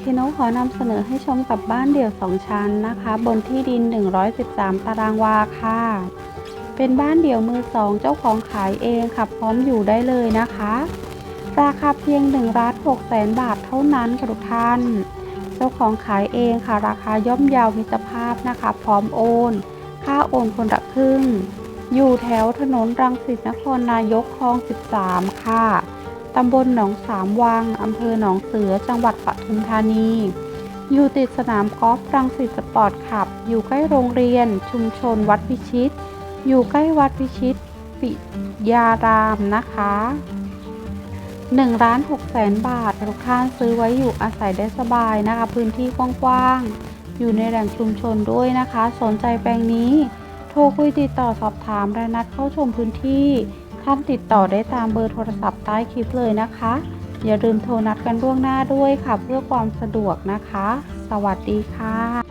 เคโนขอนำเสนอให้ชมกับบ้านเดี่ยว 2 ชั้นนะคะ บนที่ดิน 113 ตารางวาค่ะ เป็นบ้านเดี่ยวมือสองเจ้าของขายเองค่ะพร้อมอยู่ได้เลยนะคะ ราคาเพียง1ล้าน6แสนบาทเท่านั้นค่ะทุกท่าน เจ้าของขายเองค่ะ ราคาย่อมเยาวมิตรภาพนะคะ พร้อมโอน ค่าโอนคนละครึ่ง อยู่แถวถนนรังสิตนครนายกคลอง 13 ค่ะ ตำบลหนองสามวัง อำเภอหนองเสือ จังหวัดปทุมธานี อยู่ติดสนามกอล์ฟรังสิตสปอร์ตคลับ อยู่ใกล้โรงเรียน ชุมชนวัดพิชิต อยู่ใกล้วัดพิชิต ปิยารามนะคะ1ล้าน6แสนบาททุกท่านซื้อไว้อยู่อาศัยได้สบายนะคะ พื้นที่กว้างๆ อยู่ในแหล่งชุมชนด้วยนะคะ สนใจแปลงนี้ โทรคุยติดต่อสอบถามและนัดเข้าชมพื้นที่ ท่านติดต่อได้ตามเบอร์โทรศัพท์ใต้คลิปเลยนะคะ อย่าลืมโทรนัดกันล่วงหน้าด้วยค่ะ เพื่อความสะดวกนะคะ สวัสดีค่ะ